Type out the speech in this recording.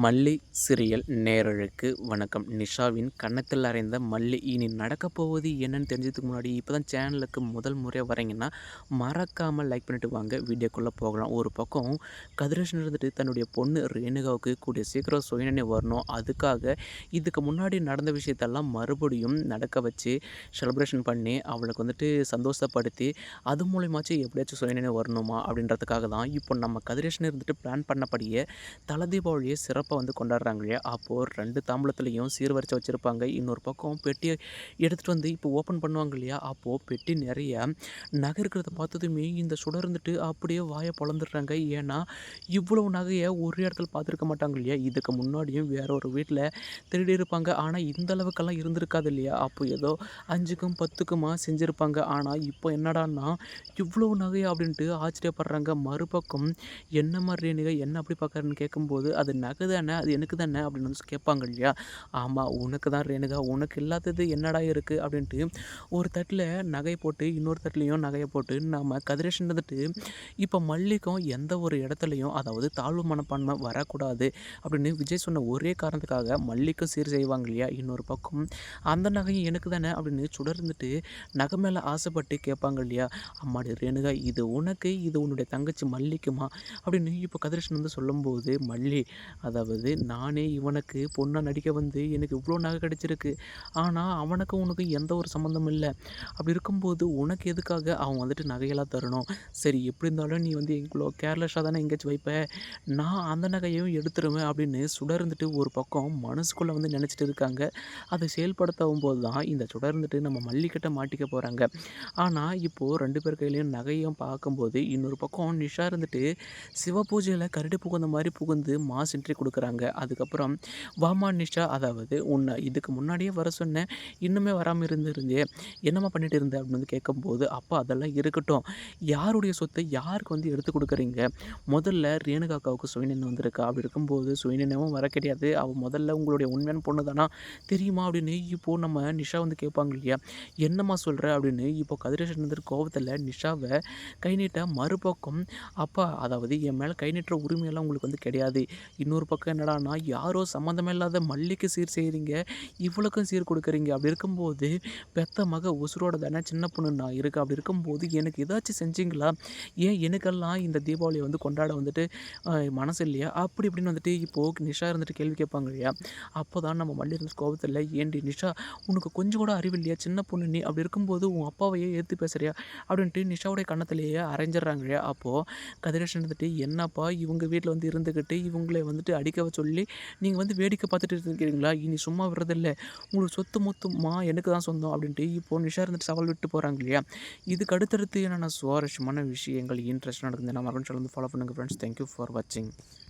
மல்லி சிரியல் நேரலுக்கு வணக்கம். நிஷாவின் கன்னத்தில் அறைந்த மல்லி இனி நடக்கப்போவது என்னன்னு தெரிஞ்சதுக்கு முன்னாடி இப்போ தான் சேனலுக்கு முதல் முறையாக வரீங்கன்னா மறக்காமல் லைக் பண்ணிட்டு வாங்க. வீடியோக்குள்ளே போகலாம். ஒரு பக்கம் கதிரேஷன் இருந்துட்டு தன்னுடைய பொண்ணு ரேணுகாவுக்கு கூடிய சீக்கிரம் சுயநினை வரணும். அதுக்காக இதுக்கு முன்னாடி நடந்த விஷயத்தெல்லாம் மறுபடியும் நடக்க வச்சு செலிப்ரேஷன் பண்ணி அவளுக்கு வந்துட்டு சந்தோஷப்படுத்தி அது மூலியமாச்சும் எப்படியாச்சும் சுயநினை வரணுமா அப்படின்றதுக்காக தான் இப்போ நம்ம கதிரேஷன் இருந்துட்டு பிளான் பண்ணபடியே தலை தீபாவளியை சிறப்பு சிறப்பாக வந்து கொண்டாடுறாங்க இல்லையா? அப்போது ரெண்டு தாம்பளத்துலேயும் சீர்வரிச்சு வச்சுருப்பாங்க. இன்னொரு பக்கம் பெட்டியை எடுத்துகிட்டு வந்து இப்போ ஓப்பன் பண்ணுவாங்க இல்லையா? அப்போது பெட்டி நிறைய நகை இருக்கிறத பார்த்ததுமே இந்த சுடர் இருந்துட்டு அப்படியே வாயை பொழந்துடுறாங்க. ஏன்னா இவ்வளவு நகையை ஒரு இடத்துல பார்த்துருக்க மாட்டாங்க இல்லையா? இதுக்கு முன்னாடியும் வேற ஒரு வீட்டில் திருடி இருப்பாங்க. ஆனால் இந்த அளவுக்கெல்லாம் இருந்திருக்காது இல்லையா? அப்போ ஏதோ அஞ்சுக்கும் பத்துக்குமா செஞ்சுருப்பாங்க. ஆனால் இப்போ என்னடான்னா இவ்வளோ நகை அப்படின்ட்டு ஆச்சரியப்படுறாங்க. மறுபக்கம் என்ன மாதிரி நகை என்ன அப்படி பார்க்குறேன்னு கேட்கும்போது அது நகை தானே அது எனக்கு தானே அப்படின்னு வந்து கேட்பாங்க இல்லையா? ஆமாம் உனக்கு தான் ரேணுகா உனக்கு இல்லாதது என்னடா இருக்குது அப்படின்ட்டு ஒரு தட்டில் நகை போட்டு இன்னொரு தட்டிலையும் நகையை போட்டு நம்ம கதிரேஷன் வந்துட்டு இப்போ மல்லிக்கும் எந்த ஒரு இடத்துலையும் அதாவது தாழ்வு மனப்பான்மை வரக்கூடாது அப்படின்னு விஜய் சொன்ன ஒரே காரணத்துக்காக மல்லிக்கும் சீர் செய்வாங்க இல்லையா இன்னொரு பக்கம். அந்த நகையும் எனக்கு தானே அப்படின்னு சுடர்ந்துட்டு நகை மேலே ஆசைப்பட்டு கேட்பாங்க இல்லையா? அம்மாடி ரேணுகா இது உனக்கு இது உன்னுடைய தங்கச்சி மல்லிக்குமா? அப்படின்னு இப்போ கதிரேஷன் வந்து சொல்லும்போது மல்லி அதை அதாவது நானே இவனுக்கு பொண்ணாக நடிக்க வந்து எனக்கு இவ்வளோ நகை கிடச்சிருக்கு. ஆனால் அவனுக்கும் உனக்கும் எந்த ஒரு சம்மந்தமும் இல்லை. அப்படி இருக்கும்போது உனக்கு எதுக்காக அவன் வந்துட்டு நகையெல்லாம் தரணும்? சரி எப்படி இருந்தாலும் நீ வந்து இவ்வளோ கேர்லெஸ்ஸாக தானே எங்கேயாச்சும் வைப்ப? நான் அந்த நகையும் எடுத்துருவேன் அப்படின்னு சுடர்ந்துட்டு ஒரு பக்கம் மனசுக்குள்ளே வந்து நினச்சிட்டு இருக்காங்க. அதை செயல்படுத்தவும் போது தான் இந்த சுடர்ந்துட்டு நம்ம மல்லிக்கிட்ட மாட்டிக்க போகிறாங்க ஆனால் இப்போது ரெண்டு பேர் கையிலையும் நகையும் பார்க்கும்போது இன்னொரு பக்கம் நிஷா இருந்துட்டு சிவ பூஜையில் கரடி புகுந்த மாதிரி புகுந்து மாஸ் என்ட்ரி கொடுக்குறாங்க. அதுக்கப்புறம் வாமா நிஷா அதாவது உன்னை இதுக்கு முன்னாடியே வர சொன்னேன். இன்னுமே வராமல் இருந்திருந்தே. என்னம்மா பண்ணிட்டு இருந்த? அப்படின்னு வந்து கேட்கும்போது அப்போ அதெல்லாம் இருக்கட்டும். யாருடைய சொத்தை யாருக்கு வந்து எடுத்து கொடுக்குறீங்க? முதல்ல ரேணுகாக்காவுக்கு சுயநினை வந்திருக்கா? அப்படி இருக்கும்போது சுயநினைவும் வர கிடையாது. அவள் முதல்ல உங்களுடைய உண்மையான பொண்ணு தானா? தெரியுமா? அப்படின்னு இப்போது நம்ம நிஷா வந்து கேட்பாங்க இல்லையா? என்னம்மா சொல்கிற அப்படின்னு இப்போ கதிரேஷன் வந்து கோபத்தில் நிஷாவை கை நீட்ட மறுபக்கம் அப்பா அதாவது என் மேலே கை நீட்டுற உரிமையெல்லாம் உங்களுக்கு வந்து கிடையாது. இன்னொரு பக்கம் என்னடானா யாரோ சம்மந்தமே இல்லாத மல்லிக்கு சீர் செய்கிறீங்க இவ்வளோக்கும் சீர் கொடுக்குறீங்க. அப்படி இருக்கும்போது பெத்த மக உசுரோட தானே சின்ன பொண்ணு நான் இருக்கு. அப்படி இருக்கும்போது எனக்கு ஏதாச்சும் செஞ்சிங்களா? ஏன் எனக்கெல்லாம் இந்த தீபாவளியை வந்து கொண்டாட வந்துட்டு மனசு இல்லையா? அப்படி இப்படின்னு வந்துட்டு இப்போது நிஷா இருந்துட்டு கேள்வி கேட்பாங்க இல்லையா? அப்போ தான் நம்ம மல்லி இருந்து கோபத்தில் ஏண்டி நிஷா உனக்கு கொஞ்சம் கூட அறிவு இல்லையா? சின்ன பொண்ணு நீ அப்படி இருக்கும்போது உன் அப்பாவையே ஏற்று பேசுறியா? அப்படின்ட்டு நிஷாவுடைய கண்ணத்திலேயே அரைஞ்சிடுறாங்க இல்லையா? அப்போது கதிரேஷன் வந்துட்டு என்னப்பா இவங்க வீட்டில் வந்து இருந்துக்கிட்டு இவங்களை வந்துட்டு அடிக்க சொல்லி நீங்கள் வந்து வேடிக்கை பார்த்துட்டு இருக்கிறீங்களா இனி சும்மா விடுறதில்ல. உங்களுக்கு சொத்து மொத்தமாக எனக்கு தான் சொந்தம் அப்படின்ட்டு இப்போ நிஷா இருந்துட்டு சவால் விட்டு போகிறாங்க இல்லையா? இதுக்கு அடுத்தடுத்து என்னென்ன சுவாரஸ்யமான விஷயங்கள் இன்ட்ரெஸ்ட் நடக்குது நம்ம அப்படின்னு சொல்லி ஃபாலோ பண்ணுங்கள் ஃப்ரெண்ட்ஸ் தேங்க்யூ ஃபார் வாட்சிங்